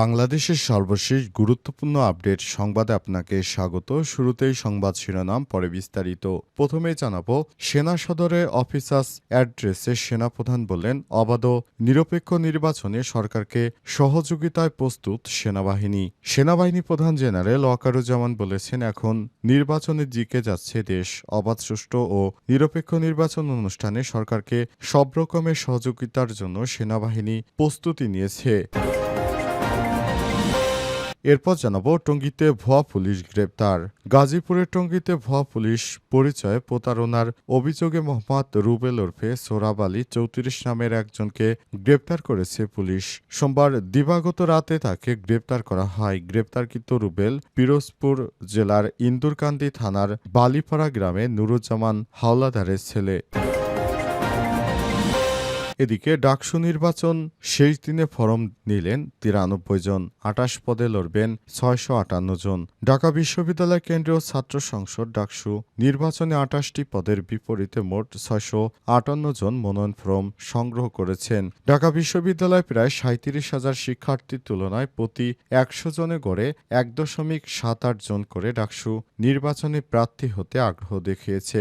বাংলাদেশের সর্বশেষ গুরুত্বপূর্ণ আপডেট সংবাদে আপনাকে স্বাগত। শুরুতেই সংবাদ শিরোনাম, পরে বিস্তারিত। প্রথমেই জানাব, সেনা সদরে অফিসার্স অ্যাড্রেসে সেনাপ্রধান বললেন, অবাধ নিরপেক্ষ নির্বাচনে সরকারকে সহযোগিতায় প্রস্তুত সেনাবাহিনী। সেনাবাহিনী প্রধান জেনারেল ওয়াকারুজ্জামান বলেছেন, এখন নির্বাচনের দিকে যাচ্ছে দেশ। অবাধ, সুষ্ঠু ও নিরপেক্ষ নির্বাচন অনুষ্ঠানে সরকারকে সব রকমের সহযোগিতার জন্য সেনাবাহিনী প্রস্তুতি নিয়েছে। এরপর জানাব টঙ্গীতে ভুয়া পুলিশ গ্রেপ্তার। গাজীপুরের টঙ্গীতে ভুয়া পুলিশ পরিচয়ে প্রতারণার অভিযোগে মোহাম্মদ রুবেল ওরফে সোরাব আলী চৌত্রিশ নামের একজনকে গ্রেপ্তার করেছে পুলিশ। সোমবার দিবাগত রাতে তাকে গ্রেপ্তার করা হয়। গ্রেপ্তারকৃত রুবেল পিরোজপুর জেলার ইন্দুরকান্দি থানার বালিপাড়া গ্রামে নুরুজ্জামান হাওলাদারের ছেলে। এদিকে ডাকসু নির্বাচন শেষ দিনে ফরম নিলেন তিরানব্বই জন, আটাশ পদে লড়বেন ছয়শো আটান্ন জন। ঢাকা বিশ্ববিদ্যালয় কেন্দ্রীয় ছাত্র সংসদ ডাকসু নির্বাচনে আটাশটি পদের বিপরীতে মোট ছয়শো আটান্ন জন মনোনয়ন ফর্ম সংগ্রহ করেছেন। ঢাকা বিশ্ববিদ্যালয় প্রায় সাঁত্রিশ হাজার শিক্ষার্থীর তুলনায় প্রতি একশো জনে গড়ে এক দশমিক সাত আট জন করে ডাকসু নির্বাচনে প্রার্থী হতে আগ্রহ দেখিয়েছে।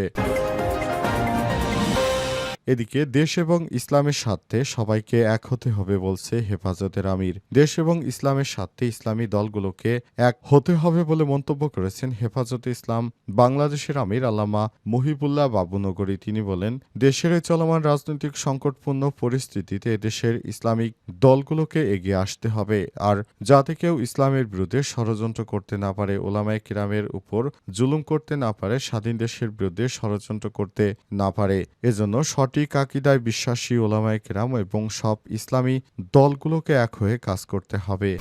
এদিকে দেশ এবং ইসলামের স্বার্থে সবাইকে এক হতে হবে বলছে হেফাজতের আমির। দেশ এবং ইসলামের স্বার্থে ইসলামী দলগুলোকে এক হতে হবে বলে মন্তব্য করেছেন হেফাজতে ইসলাম বাংলাদেশের আমির আল্লামা মহিবুল্লাহ বাবুনগরী। তিনি বলেন, দেশের চলমান রাজনৈতিক সংকটপূর্ণ পরিস্থিতিতে দেশের ইসলামিক দলগুলোকে এগিয়ে আসতে হবে, আর যাতে কেউ ইসলামের বিরুদ্ধে ষড়যন্ত্র করতে না পারে, ওলামায় কিরামের উপর জুলুম করতে না পারে, স্বাধীন দেশের বিরুদ্ধে ষড়যন্ত্র করতে না পারে। এজন্য সঠিক আকিদায় বিশ্বাসী ওলামায় কেরাম এবং সব ইসলামী দলগুলোকে এক হয়ে কাজ করতে হবে।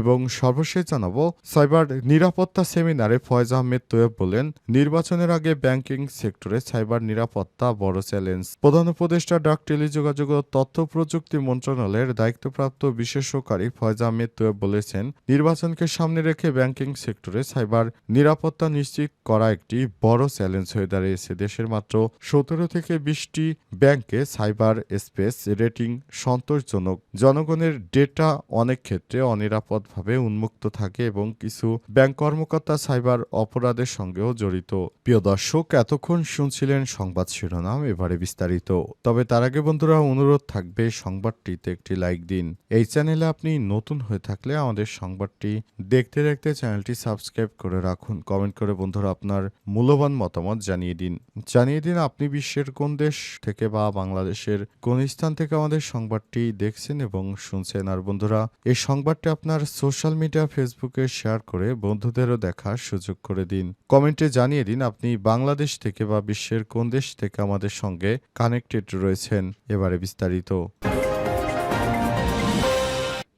এবং সর্বশেষ জানাব, সাইবার নিরাপত্তা সেমিনারে ফয়েজ আহমেদ তোয়েব বলেন, নির্বাচনের আগে ব্যাংকিং সেক্টরে সাইবার নিরাপত্তা বড় চ্যালেঞ্জ। প্রধান উপদেষ্টা ডাক টেলিযোগাযোগ ও তথ্য প্রযুক্তি মন্ত্রণালয়ের দায়িত্বপ্রাপ্ত বিশেষকারী ফয়েজ আহমেদ তোয়েব বলেছেন, নির্বাচনকে সামনে রেখে ব্যাংকিং সেক্টরে সাইবার নিরাপত্তা নিশ্চিত করা একটি বড় চ্যালেঞ্জ হয়ে দাঁড়িয়েছে। দেশের মাত্র সতেরো থেকে বিশটি ব্যাংকে সাইবার স্পেস রেটিং সন্তোষজনক। জনগণের ডেটা অনেক ক্ষেত্রে অনিরাপদ ভাবে উন্মুক্ত থাকে এবং কিছু ব্যাংক কর্মকর্তা সাইবার অপরাধের সঙ্গেও জড়িত। প্রিয় দর্শক, এতক্ষণ শুনছিলেন সংবাদ শিরোনাম, এবারে বিস্তারিত। তবে তার আগে বন্ধুরা, অনুরোধ থাকবে সংবাদটিতে একটি লাইক দিন। এই চ্যানেলে আপনি নতুন হয়ে থাকলে আমাদের সংবাদটি দেখতে দেখতে চ্যানেলটি সাবস্ক্রাইব করে রাখুন। কমেন্ট করে বন্ধুরা আপনার মূল্যবান মতামত জানিয়ে দিন। জানিয়ে দিন, আপনি বিশ্বের কোন দেশ থেকে বা বাংলাদেশের কোন স্থান থেকে আমাদের সংবাদটি দেখছেন এবং শুনছেন। আর বন্ধুরা, এই সংবাদটি আপনার সোশ্যাল মিডিয়া, ফেসবুকে শেয়ার করে বন্ধুদেরও দেখার সুযোগ করে দিন। কমেন্টে জানিয়ে দিন, আপনি বাংলাদেশ থেকে বা বিশ্বের কোন দেশ থেকে আমাদের সঙ্গে কানেক্টেড রয়েছেন। এবারে বিস্তারিত।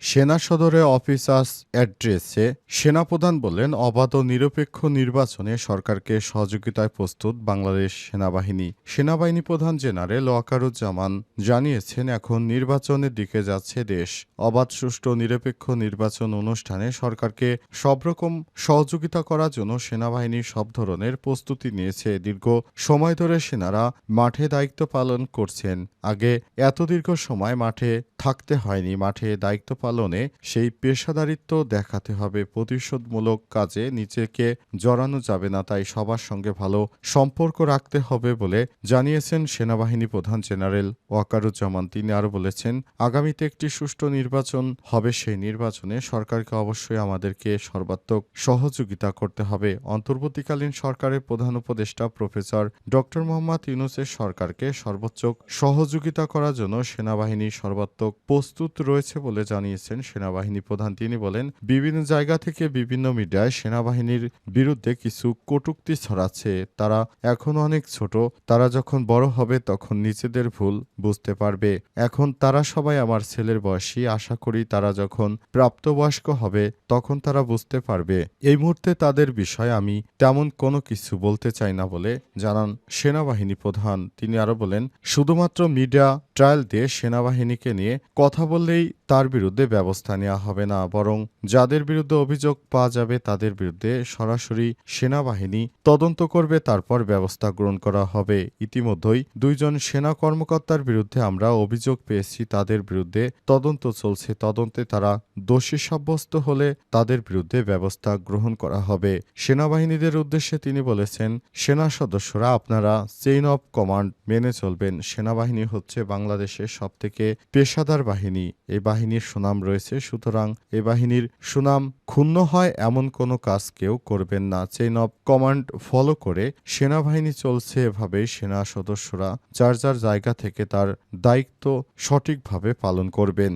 সেনা সদরে অফিসার্স অ্যাড্রেসে সেনাপ্রধান বললেন অবাধ ও নিরপেক্ষ নির্বাচনে সরকারকে সহযোগিতায় প্রস্তুত বাংলাদেশ সেনাবাহিনী। সেনাবাহিনী প্রধান জেনারেল ওয়াকারুজ্জামান জানিয়েছেন, এখন নির্বাচনের দিকে যাচ্ছে দেশ। অবাধ, সুষ্ঠু নিরপেক্ষ নির্বাচন অনুষ্ঠানে সরকারকে সব রকম সহযোগিতা করার জন্য সেনাবাহিনী সব ধরনের প্রস্তুতি নিয়েছে। দীর্ঘ সময় ধরে সেনারা মাঠে দায়িত্ব পালন করছেন। আগে এত দীর্ঘ সময় মাঠে থাকতে হয়নি, মাঠে দায়িত্ব পালনে সেই পেশাদারিত্ব দেখাতে হবে। প্রতিশোধমূলক কাজে নিজেকে জড়ানো যাবে না, তাই সবার সঙ্গে ভালো সম্পর্ক রাখতে হবে বলে জানিয়েছেন সেনাবাহিনী প্রধান জেনারেল ওয়াকারুজ্জামান। তিনি আরও বলেছেন, আগামীতে একটি সুষ্ঠু নির্বাচন হবে, সেই নির্বাচনে সরকারকে অবশ্যই আমাদেরকে সর্বাত্মক সহযোগিতা করতে হবে। অন্তর্বর্তীকালীন সরকারের প্রধান উপদেষ্টা প্রফেসর ডক্টর মোহাম্মদ ইউনুসের সরকারকে সর্বোচ্চ সহযোগিতা করার জন্য সেনাবাহিনী সর্বাত্মক প্রস্তুত রয়েছে বলে জানিয়েছেন সেনাবাহিনী প্রধান। তিনি বলেন, বিভিন্ন জায়গা থেকে বিভিন্ন মিডিয়ায় সেনাবাহিনীর বিরুদ্ধে কিছু কটুক্তি ছড়াচ্ছে। তারা এখন অনেক ছোট। তারা যখন বড় হবে তখন নিজেদের ভুল বুঝতে পারবে। এখন তারা সবাই আমার ছেলের বয়সী। আশা করি তারা যখন প্রাপ্তবয়স্ক হবে তখন তারা বুঝতে পারবে। এই মুহূর্তে তাদের বিষয়ে আমি তেমন কোনো কিছু বলতে চাই না বলে জানান সেনাবাহিনী প্রধান। তিনি আরও বলেন, শুধুমাত্র মিডিয়া ট্রায়াল দিয়ে সেনাবাহিনীকে নিয়ে কথা বললেই তার বিরুদ্ধে ব্যবস্থা নেওয়া হবে না, বরং যাদের বিরুদ্ধে অভিযোগ পাওয়া যাবে তাদের বিরুদ্ধে সরাসরি সেনাবাহিনী তদন্ত করবে, তারপর ব্যবস্থা গ্রহণ করা হবে। ইতিমধ্যেই দুইজন সেনা কর্মকর্তার বিরুদ্ধে আমরা অভিযোগ পেয়েছি, তাদের বিরুদ্ধে তদন্ত চলছে। তদন্তে তারা দোষী সাব্যস্ত হলে তাদের বিরুদ্ধে ব্যবস্থা গ্রহণ করা হবে। সেনাবাহিনীদের উদ্দেশ্যে তিনি বলেছেন, সেনা সদস্যরা, আপনারা চেইন অফ কমান্ড মেনে চলবেন। সেনাবাহিনী হচ্ছে বাংলাদেশের সবথেকে পেশাদার বাহিনী। এই বাহিনীর সুনাম রয়েছে, সুতরাং এ বাহিনীর সুনাম ক্ষুণ্ণ হয় এমন কোনো কাজ কেউ করবেন না। চেইন অব কমান্ড ফলো করে সেনাবাহিনী চলছে এভাবে, সেনা সদস্যরা যার যার জায়গা থেকে তার দায়িত্ব সঠিকভাবে পালন করবেন।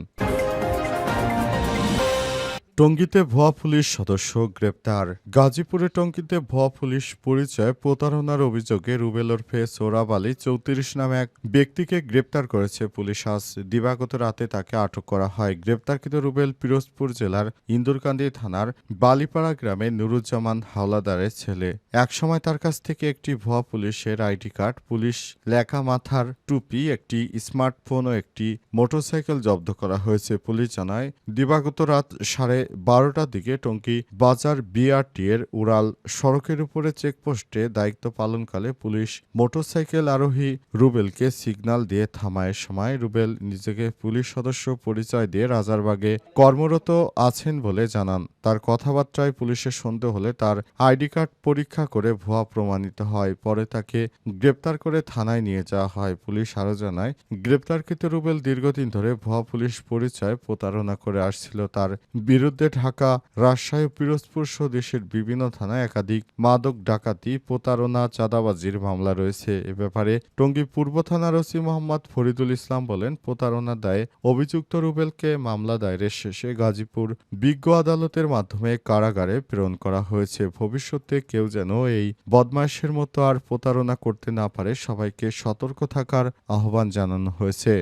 টঙ্গীতে ভুয়া পুলিশ সদস্য গ্রেপ্তার। গাজীপুরে টঙ্গীতে ভুয়া পুলিশ পরিচয় প্রতারণার অভিযোগে রুবেল ওরফে সোরাব আলী চৌত্রিশ নামে এক ব্যক্তিকে গ্রেপ্তার করেছে পুলিশ। আজ দিবাগত রাতে তাকে আটক করা হয়। গ্রেপ্তারকৃত রুবেল পিরোজপুর জেলার ইন্দুরকান্দি থানার বালিপাড়া গ্রামে নুরুজ্জামান হাওলাদারের ছেলে। একসময় তার কাছ থেকে একটি ভুয়া পুলিশের আইডি কার্ড, পুলিশ লেখা মাথার টুপি, একটি স্মার্টফোন ও একটি মোটরসাইকেল জব্দ করা হয়েছে। পুলিশ জানায়, দিবাগত রাত সাড়ে বারোটার দিকে টঙ্গী বাজার বিআরটি এর উড়াল সড়কের উপরে চেকপোস্টে দায়িত্ব পালনকালে পুলিশ মোটরসাইকেল আরোহী রুবেলকে সিগন্যাল দিয়ে থামায় সময়। রুবেল নিজেকে পুলিশ সদস্য পরিচয় দিয়ে রাজারবাগে কর্মরত আছেন বলে জানান। তার কথাবার্তায় পুলিশের সন্দেহ হলে তার আইডি কার্ড পরীক্ষা করে ভুয়া প্রমাণিত হয়। পরে তাকে গ্রেপ্তার করে থানায় নিয়ে যাওয়া হয়। পুলিশ আরও জানায়, গ্রেপ্তারকৃত রুবেল দীর্ঘদিন ধরে ভুয়া পুলিশ পরিচয় প্রতারণা করে আসছিল। তার বিরুদ্ধে ঢাকা, রাজশাহী পিরোজপুর সহ দেশের বিভিন্ন থানায় একাধিক মাদক ডাকাতি, প্রতারণা, চাঁদাবাজির মামলা রয়েছে। এ ব্যাপারে টঙ্গী পূর্ব থানার ওসি মোহাম্মদ ফরিদুল ইসলাম বলেন প্রতারণা দায়ে অভিযুক্ত রুবেলকে মামলা দায়েরের শেষে গাজীপুর বিজ্ঞ আদালতের মাধ্যমে কারাগারে প্রেরণ করা হয়েছে। ভবিষ্যতে কেউ যেন এই বদমাইশের মতো আর প্রতারণা করতে না পারে, সবাইকে সতর্ক থাকার আহ্বান জানানো হয়েছে।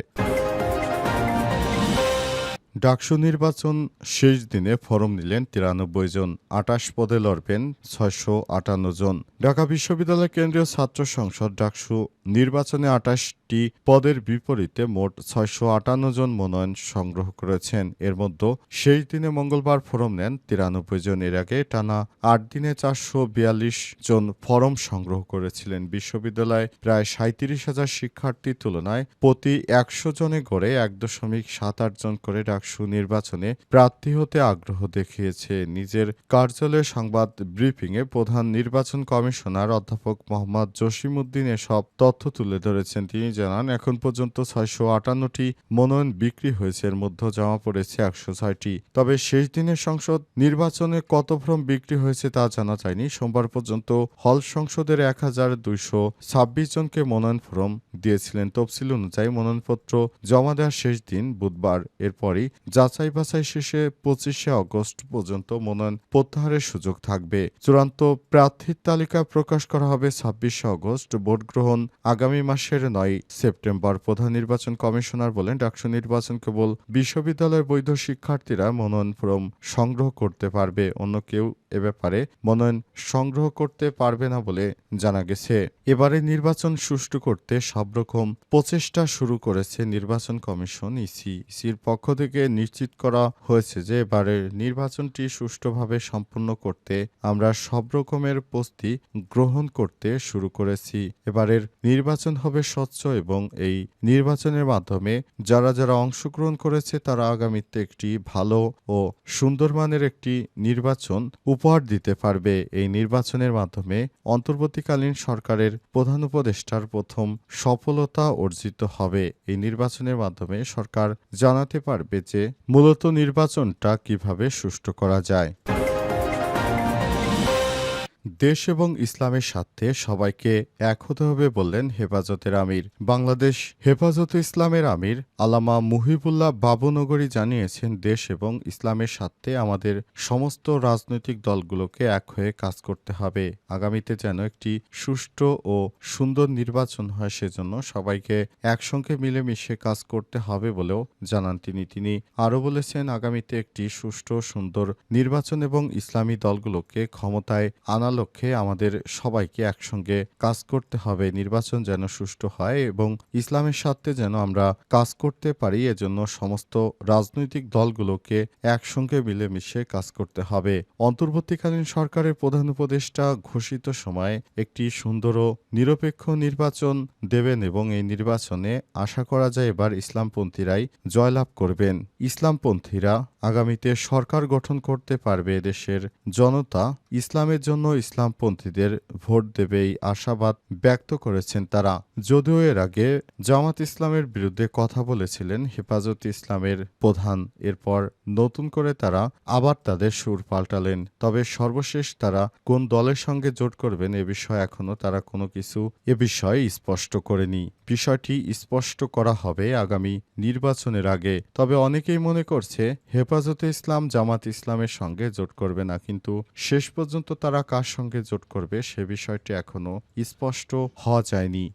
ডাকসু নির্বাচন শেষ দিনে ফরম নিলেন তিরানব্বই জন, আটাশ পদে লড়বেন ছয়শো আটান্ন জন। ঢাকা বিশ্ববিদ্যালয় কেন্দ্রীয় ছাত্র সংসদ ডাকসু নির্বাচনে আটাশটি পদের বিপরীতে মোট ছয়শো আটান্ন জন মনোনয়ন সংগ্রহ করেছেন। এর মধ্যে সেই দিনে মঙ্গলবার ফরম নেন তিরানব্বই জন এর আগে টানা আট দিনে চারশো বিয়াল্লিশ জন ফরম সংগ্রহ করেছিলেন। বিশ্ববিদ্যালয়ে প্রায় সাঁত্রিশ হাজার শিক্ষার্থীর তুলনায় প্রতি একশো জনে গড়ে এক দশমিক সাত আট জন করে ডাকসু নির্বাচনে প্রার্থী হতে আগ্রহ দেখিয়েছে। নিজের কার্যালয়ে সংবাদ ব্রিফিংয়ে প্রধান নির্বাচন কমিশনার অধ্যাপক মোহাম্মদ জসিমউদ্দিন এসব তথ্য তুলে ধরেছেন। তিনি জানান, এখন পর্যন্ত ছয়শো আটান্নটি মনোনয়ন বিক্রি হয়েছে, এর মধ্যে জমা পড়েছে একশো ছয়টি। তবে শেষ দিনের সংসদ নির্বাচনে কত ফর্ম বিক্রি হয়েছে তা জানা যায়নি। সোমবার পর্যন্ত হল সংসদের এক হাজার দুইশো ছাব্বিশ জনকে মনোনয়ন ফর্ম দিয়েছিলেন। তফসিল অনুযায়ী মনোনয়নপত্র জমা দেওয়ার শেষ দিন বুধবার। এরপরই যাচাই বাছাই শেষে পঁচিশে আগস্ট পর্যন্ত মনোনয়ন প্রত্যাহারের সুযোগ থাকবে। চূড়ান্ত প্রার্থীর তালিকা প্রকাশ করা হবে ছাব্বিশে আগস্ট ভোট গ্রহণ আগামী মাসের নয় সেপ্টেম্বর প্রধান নির্বাচন কমিশনার বলেন, ডাকসু নির্বাচন কেবল বিশ্ববিদ্যালয়ের বৈধ শিক্ষার্থীরা মনোনয়ন ফর্ম সংগ্রহ করতে পারবে, অন্য কেউ এ ব্যাপারে মনোনয়ন সংগ্রহ করতে পারবে না বলে জানা গেছে। এবারে নির্বাচন সুষ্ঠু করতে সব রকম প্রচেষ্টা শুরু করেছে নির্বাচন কমিশন ইসি। ইসির পক্ষ থেকে নিশ্চিত করা হয়েছে যে, এবারের নির্বাচনটি সুষ্ঠুভাবে সম্পন্ন করতে আমরা সব রকমের প্রস্তুতি গ্রহণ করতে শুরু করেছি। এবারের নির্বাচন হবে স্বচ্ছ এবং এই নির্বাচনের মাধ্যমে যারা যারা অংশগ্রহণ করেছে তারা আগামীতে একটি ভালো ও সুন্দর মানের একটি নির্বাচন উপহার দিতে পারবে। এই নির্বাচনের মাধ্যমে অন্তর্বর্তীকালীন সরকারের প্রধান উপদেষ্টার প্রথম সফলতা অর্জিত হবে। এই নির্বাচনের মাধ্যমে সরকার জানাতে পারবে যে মূলত নির্বাচনটা কীভাবে সুষ্ঠু করা যায়। দেশ এবং ইসলামের স্বার্থে সবাইকে এক হতে হবে বললেন হেফাজতের আমির। বাংলাদেশ হেফাজতে ইসলামের আমির আলামা মুহিবুল্লাহ বাবুনগরী জানিয়েছেন, দেশ এবং ইসলামের স্বার্থে আমাদের সমস্ত রাজনৈতিক দলগুলোকে এক হয়ে কাজ করতে হবে। আগামীতে যেন একটি সুষ্ঠু ও সুন্দর নির্বাচন হয়, সেজন্য সবাইকে একসঙ্গে মিলেমিশে কাজ করতে হবে বলেও জানান তিনি। তিনি আরও বলেছেন, আগামীতে একটি সুষ্ঠু, সুন্দর নির্বাচন এবং ইসলামী দলগুলোকে ক্ষমতায় আনা লক্ষ্যে আমাদের সবাইকে একসঙ্গে কাজ করতে হবে, নির্বাচন যেন সুষ্ঠু হয় এবং ইসলামের স্বার্থে যেন আমরা কাজ করতে পারি, এজন্য সমস্ত রাজনৈতিক দলগুলোকে একসঙ্গে মিলেমিশে কাজ করতে হবে। অন্তর্বর্তীকালীন সরকারের প্রধান উপদেষ্টা ঘোষিত সময়ে একটি সুন্দর ও নিরপেক্ষ নির্বাচন দেবেন এবং এই নির্বাচনে আশা করা যায় এবার ইসলামপন্থীরাই জয়লাভ করবেন। ইসলামপন্থীরা আগামীতে সরকার গঠন করতে পারবে, দেশের জনতা ইসলামের জন্য ইসলামপন্থীদের ভোট দেবে এই আশাবাদ ব্যক্ত করেছেন তারা। যদিও এর আগে জামাত ইসলামের বিরুদ্ধে কথা বলেছিলেন হেফাজত ইসলামের প্রধান। এরপর নতুন করে তারা আবার তাদের সুর পাল্টালেন। তবে সর্বশেষ তারা কোন দলের সঙ্গে জোট করবেন এ বিষয়ে এখনও তারা কোনো কিছু এ বিষয়ে স্পষ্ট করেনি। বিষয়টি স্পষ্ট করা হবে আগামী নির্বাচনের আগে। তবে অনেকেই মনে করছে হেফাজতে ইসলাম জামাত ইসলামের সঙ্গে জোট করবে না, কিন্তু শেষ পর্যন্ত তারা কার সঙ্গে জোট করবে সে বিষয়টি এখনও স্পষ্ট হওয়া যায়নি।